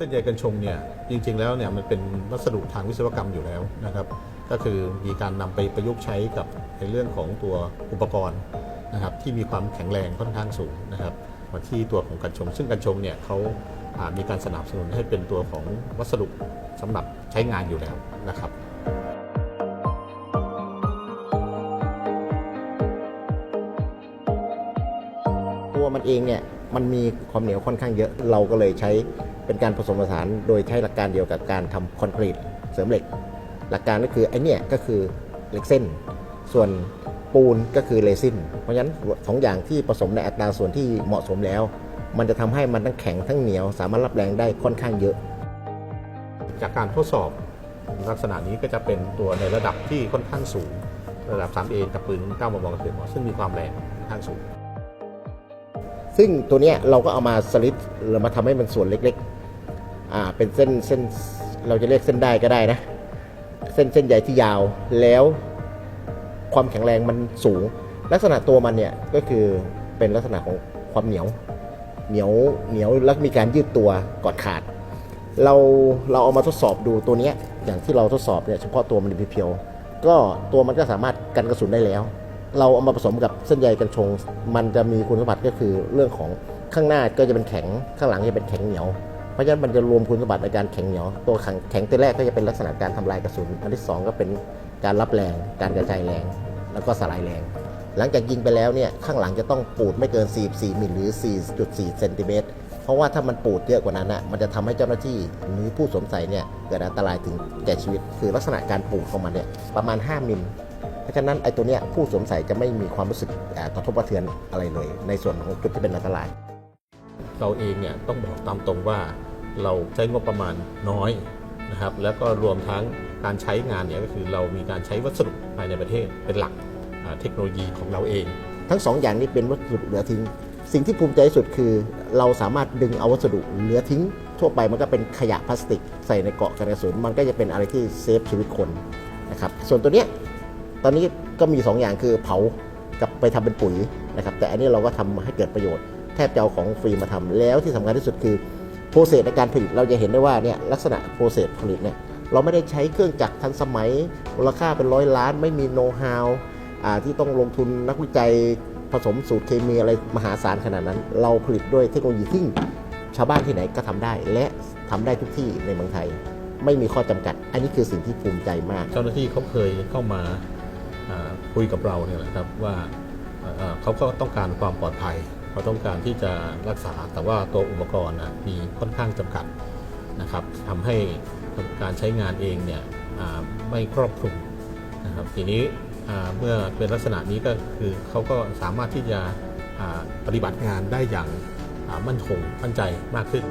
ส้นใยกัญชงเนี่ยจริง ๆ แล้วเนี่ยมันเป็นวัสดุทางวิศวกรรมอยู่แล้วนะครับ ก็คือมีการนำไปประยุกต์ใช้กับในเรื่องของตัวอุปกรณ์นะครับที่มีความแข็งแรงค่อนข้างสูงนะครับมาที่ตัวของกัญชง ซึ่งกัญชงเนี่ยเขาอ่ามีการสนับสนุนให้เป็นตัวของวัสดุสำหรับใช้งานอยู่แล้วนะครับตัวมันเองเนี่ยมันมีความเหนียวค่อนข้างเยอะเราก็เลยใช้ เป็นการผสมผสานโดยใช้หลักการเดียวกับการทำคอนกรีตเสริมเหล็ก หลักการก็คือไอเนี่ยก็คือเหล็กเส้น ส่วนปูนก็คือเรซิน เพราะฉะนั้นสองอย่างที่ผสมในอัตราส่วนที่เหมาะสมแล้ว มันจะทำให้มันทั้งแข็งทั้งเหนียว สามารถรับแรงได้ค่อนข้างเยอะ จากการทดสอบลักษณะนี้ก็จะเป็นตัวในระดับที่ค่อนข้างสูง ระดับ 3A กับปืน9มมกระเสือหมอซึ่งมีความแรงค่อนข้างสูง ซึ่งตัวเนี้ยเราก็เอามาสลิดเรามาทำให้มันส่วนเล็ก ๆ อ่าเป็นเส้นเส้นเราจะเรียกเส้นได้ก็ได้นะ เส้นเส้นใหญ่ที่ยาวแล้วความแข็งแรงมันสูง ลักษณะตัวมันเนี่ยก็คือเป็นลักษณะของความเหนียว เหนียวเหนียวแล้วมีการยืดตัวก่อนขาด เราเราเอามาทดสอบดูตัวเนี้ยอย่างที่เราทดสอบเนี่ยเฉพาะตัวมันเพียวๆก็ตัวมันก็สามารถกันกระสุนได้แล้ว เราเอามาผสมกับเส้นใยกัญชง มันจะมีคุณสมบัติก็คือเรื่องของข้างหน้าก็จะเป็นแข็งข้างหลังจะเป็นแข็งเหนียว เพราะฉะนั้นมันจะรวมคุณสมบัติในการแข็งเหนียวตัวแข็งแตัวแรกก็จะเป็นลักษณะการทำลายกระสุน อันที่สองก็เป็นการรับแรง การกระจายแรง แล้วก็สลายแรง หลังจากยิงไปแล้วเนี่ยข้างหลังจะต้องปูดไม่เกิน 44มิลหรือ 4.4เซนติเมตรเพราะว่าถ้ามันปูดเยอะกว่านั้นน่ะมันจะทำให้เจ้าหน้าที่หรือผู้สวมใส่เนี่ยเกิดอันตรายถึงแก่ชีวิต คือลักษณะการปูดของมันเนี่ยประมาณ 5มิลเพราะฉะนั้นไอ้ตัวเนี้ยผู้สวมใส่จะไม่มีความรู้สึกกระทบกระเทือนอะไรเลย ในส่วนของจุดที่เป็นอันตราย เราเองเนี่ยต้องบอกตามตรงว่าเราใช้งบประมาณน้อยนะครับ แล้วก็รวมทั้งการใช้งานเนี่ยก็คือเรามีการใช้วัสดุภายในประเทศเป็นหลักเทคโนโลยีของเราเอง ทั้งสองอย่างนี้เป็นวัสดุเหลือทิ้ง สิ่งที่ภูมิใจสุดคือ เราสามารถดึงเอาวัสดุเหลือทิ้ง ทั่วไปมันก็เป็นขยะพลาสติก ใส่ในเกาะกระสุนมันก็จะเป็นอะไรที่เซฟชีวิตคนนะครับส่วนตัวเนี้ยตอนนี้ก็มี 2 อย่างคือเผากับไปทำเป็นปุ๋ยนะครับแต่อันนี้เราก็ทำให้เกิดประโยชน์ แทบจะเอาของฟรีมาทำแล้วที่สำคัญที่สุดคือโปรเซสในการผลิตเราจะเห็นได้ว่าเนี่ยลักษณะโปรเซสผลิตเนี่ยเราไม่ได้ใช้เครื่องจักรทันสมัยมูลค่าเป็นร้อยล้าน ไม่มีโน้ตฮาวที่ต้องลงทุนนักวิจัยผสมสูตรเคมีอะไรมหาศาลขนาดนั้น เราผลิตด้วยเทคโนโลยีที่ชาวบ้านที่ไหนก็ทำได้ และทำได้ทุกที่ในเมืองไทย ไม่มีข้อจำกัด อันนี้คือสิ่งที่ภูมิใจมาก เจ้าหน้าที่เขาเคยเข้ามาคุยกับเราเนี่ยนะครับว่าเขาก็ต้องการความปลอดภัย เขาต้องการที่จะรักษาแต่ว่าตัวอุปกรณ์มีค่อนข้างจำกัดนะครับทำให้การใช้งานเองเนี่ยไม่ครอบคลุมนะครับทีนี้เมื่อเป็นลักษณะนี้ก็คือเขาก็สามารถที่จะปฏิบัติงานได้อย่างมั่นคงมั่นใจมากขึ้น